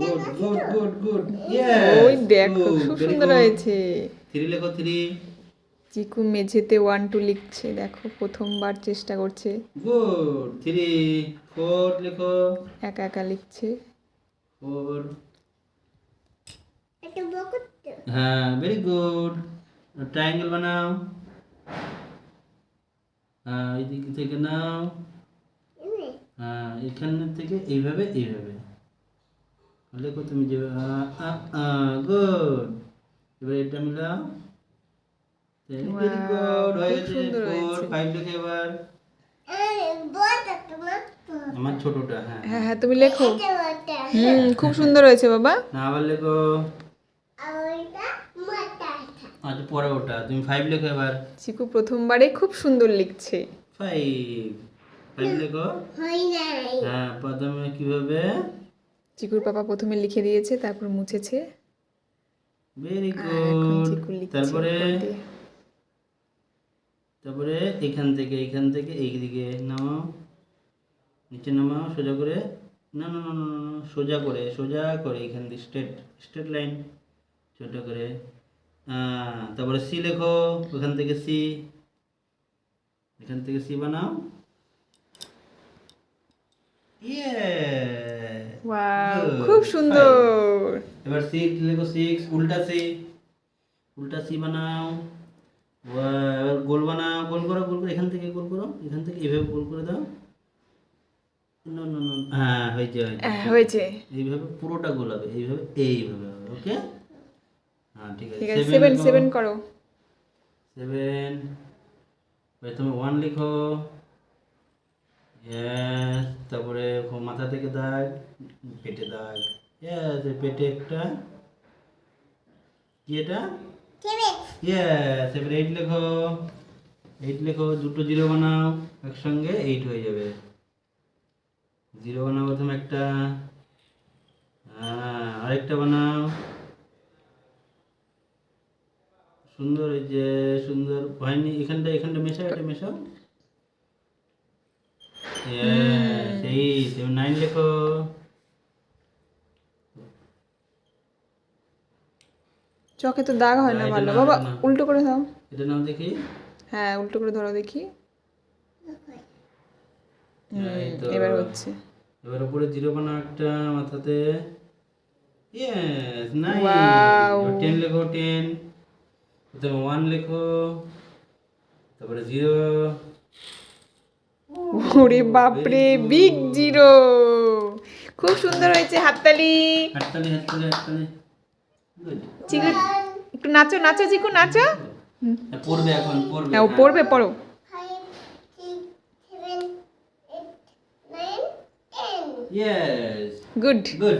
Good good good good ওই দেখো খুব সুন্দর হয়েছে। থ্রি লেখো থ্রি চিকু মেঝেতে ওয়ান টু লিখছে দেখো প্রথমবার চেষ্টা করছে। গুড থ্রি ফোর লেখো। একা একা লিখছে। ফোর হ্যাঁ ভেরি গুড ট্রায়াঙ্গেল বানাও। হ্যাঁ এই দিক থেকে নাও। হ্যাঁ এখান থেকে এইভাবে এইভাবে। লেখো তুমি যে গুড এবার এটা মিলাও হয়ে আমার ছোটটা হ্যাঁ হ্যাঁ। হ্যাঁ তুমি লেখো। হুম খুব সুন্দর হয়েছে বাবা। না আবার লেখো। আচ্ছা পরে ওটা। তুমি ফাইভ লেখো এবার। চিকু প্রথমবারে খুব সুন্দর লিখছে। ফাইভ ফাইভ লেখো। হ্যাঁ প্রথমে কীভাবে? চিকুর পাপা প্রথমে লিখে দিয়েছে তারপর মুছেছে। ভেরি গুড তারপরে তারপরে এখান থেকে এখান থেকে এই দিকে নামাও। নিচে নামাও সোজা করে। না না না না সোজা করে সোজা করে এখান দিয়ে স্ট্রেট স্ট্রেট লাইন ছোট করে। আহ, তারপরে সি লেখো ওখান থেকে সি এখান থেকে সি বানাও। ইয়ে ওয়াও খুব সুন্দর। এবার সিক্স লেখো সিক্স উল্টা সি উল্টা সি বানাও। এবার গোল বানাও গোল করো গোল করো এখান থেকে গোল করো এখান থেকে এইভাবে গোল করে দাও। No, no, no. হ্যাঁ হয়েছে হয়েছে। এইভাবে পুরোটা গোল হবে এইভাবে এইভাবে ওকে হ্যাঁ ঠিক আছে। ঠিক আছে সেভেন সেভেন করো। সেভেন প্রথমে ওয়ান লিখো। Yes, তারপরে মাথা থেকে দাগ পেটে দাগ। Yes, পেটে একটা কি এটা? ইয়েস এবার এইট লেখো। এইট লেখো দুটো জিরো বানাও একসঙ্গে এইট হয়ে যাবে। জিরো বানাও প্রথমে একটা। হ্যাঁ আরেকটা বানাও। সুন্দর এই যে সুন্দর। হয়নি এখানটা এখানটা মেশাও এটা মেশাও। Yes, নাইন লেখো। চোখে তো দাগ হয় না ভালো। বাবা উল্টো করে দাও। এটা নাও দেখি। হ্যাঁ উল্টো করে ধরো দেখি। এবার হচ্ছে। এবার উপরে জিরো বানাও একটা মাথাতে। Yes nice Wow. টেন লেখো টেন প্রথমে ওয়ান লেখো। তারপরে জিরো ওরে বাপরে বিগ জিরো। খুব সুন্দর হয়েছে হাততালি। হাততালি হাততালি হাততালি। চিকু একটু নাচো নাচো চিকু নাচো। পড়বে এখন পড়বে। হ্যাঁ ও পড়বে পড়ো। Yes good good